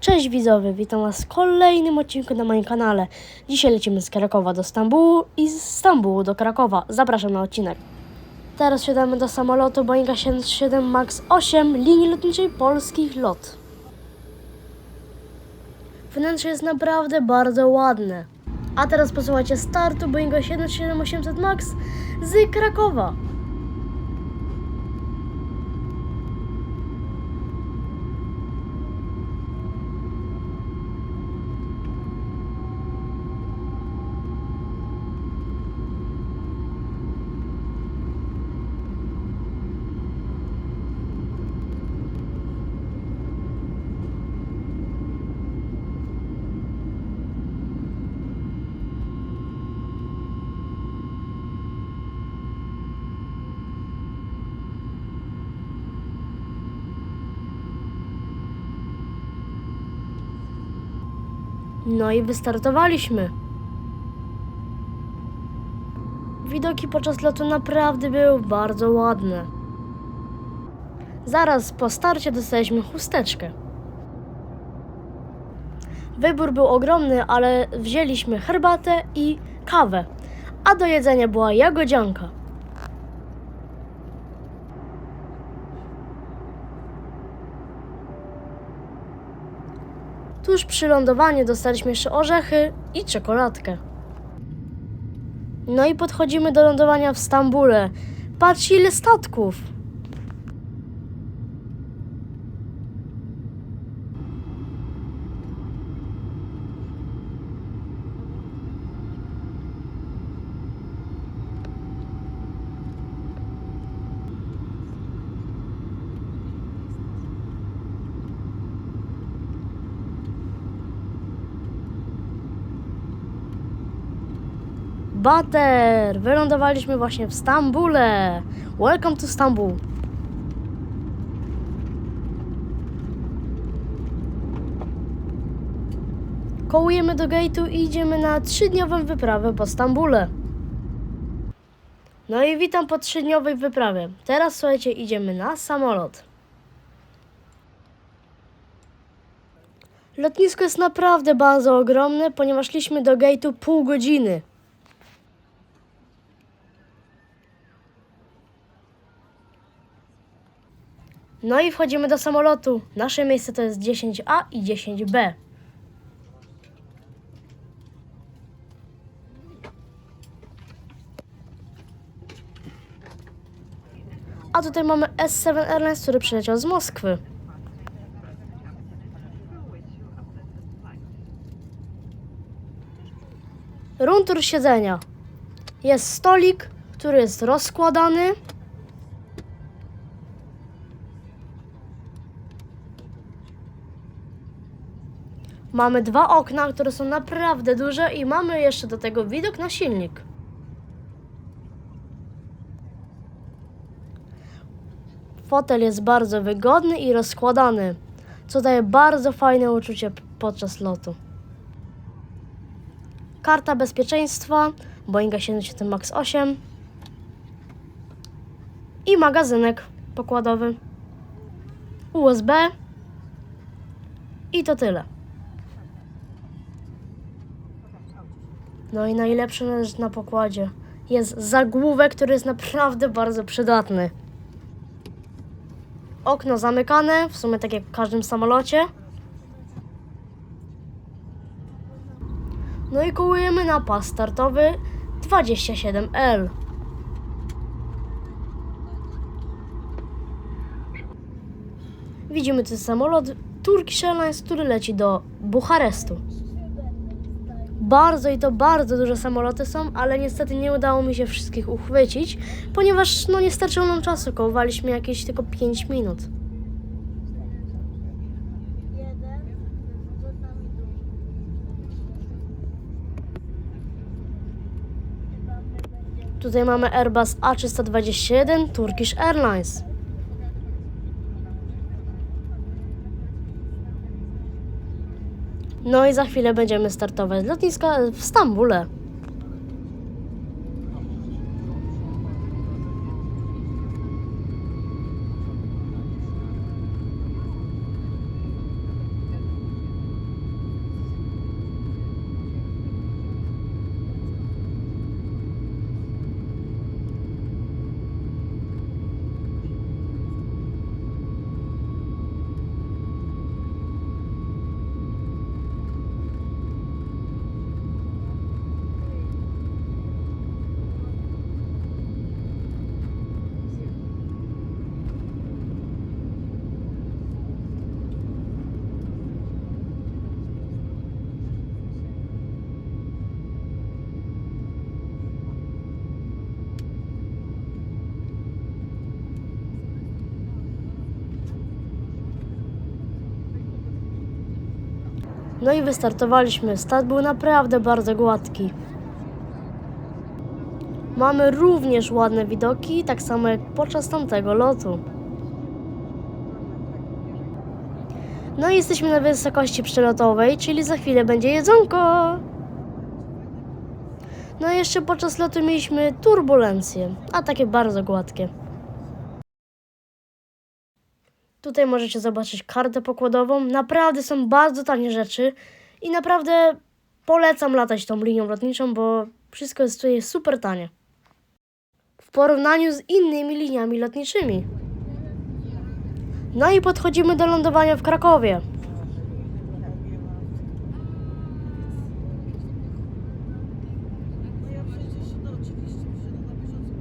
Cześć widzowie, witam was w kolejnym odcinku na moim kanale. Dzisiaj lecimy z Krakowa do Stambułu i z Stambułu do Krakowa. Zapraszam na odcinek. Teraz wsiadamy do samolotu Boeinga 737 MAX 8 linii lotniczej Polskich LOT. Wnętrze jest naprawdę bardzo ładne. A teraz posłuchajcie startu Boeinga 737-800 MAX z Krakowa. No i wystartowaliśmy. Widoki podczas lotu naprawdę były bardzo ładne. Zaraz po starcie dostaliśmy chusteczkę. Wybór był ogromny, ale wzięliśmy herbatę i kawę, a do jedzenia była jagodzianka. Tuż przy lądowaniu dostaliśmy jeszcze orzechy i czekoladkę. No i podchodzimy do lądowania w Stambule. Patrzcie ile statków! Bater! Wylądowaliśmy właśnie w Stambule. Welcome to Stambul. Kołujemy do gate'u i idziemy na trzydniową wyprawę po Stambule. No i witam po trzydniowej wyprawie. Teraz słuchajcie, idziemy na samolot. Lotnisko jest naprawdę bardzo ogromne, ponieważ szliśmy do gate'u pół godziny. No i wchodzimy do samolotu. Nasze miejsce to jest 10A i 10B. A tutaj mamy S7 Airlines, który przyleciał z Moskwy. Runtur siedzenia. Jest stolik, który jest rozkładany. Mamy dwa okna, które są naprawdę duże i mamy jeszcze do tego widok na silnik. Fotel jest bardzo wygodny i rozkładany, co daje bardzo fajne uczucie podczas lotu. Karta bezpieczeństwa Boeinga 77 MAX 8 i magazynek pokładowy USB i to tyle. No i najlepsza rzecz na pokładzie jest zagłówek, który jest naprawdę bardzo przydatny. Okno zamykane, w sumie tak jak w każdym samolocie. No i kołujemy na pas startowy 27L. Widzimy tu samolot Turkish Airlines, który leci do Bucharestu. Bardzo i to bardzo duże samoloty są, ale niestety nie udało mi się wszystkich uchwycić, ponieważ no nie starczyło nam czasu, kołowaliśmy jakieś tylko 5 minut. Tutaj mamy Airbus A321 Turkish Airlines. No i za chwilę będziemy startować z lotniska w Stambule. No i wystartowaliśmy. Start był naprawdę bardzo gładki. Mamy również ładne widoki, tak samo jak podczas tamtego lotu. No i jesteśmy na wysokości przelotowej, czyli za chwilę będzie jedzonko. No i jeszcze podczas lotu mieliśmy turbulencje, a takie bardzo gładkie. Tutaj możecie zobaczyć kartę pokładową. Naprawdę są bardzo tanie rzeczy i naprawdę polecam latać tą linią lotniczą, bo wszystko jest tutaj super tanie. W porównaniu z innymi liniami lotniczymi. No i podchodzimy do lądowania w Krakowie. No ja przecież, no oczywiście, muszę na bieżąco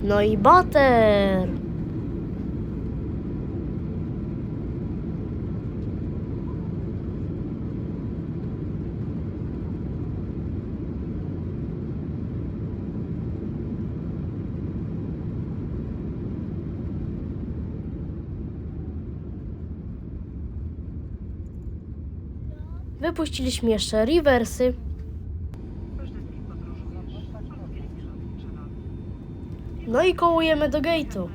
to No i bater. Wypuściliśmy jeszcze rewersy. No i kołujemy do gate'u.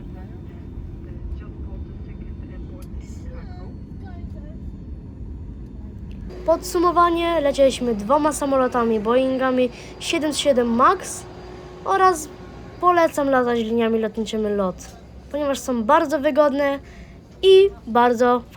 Podsumowanie, lecieliśmy dwoma samolotami Boeingami 77 MAX oraz polecam latać liniami lotniczymi LOT, ponieważ są bardzo wygodne i bardzo fajne.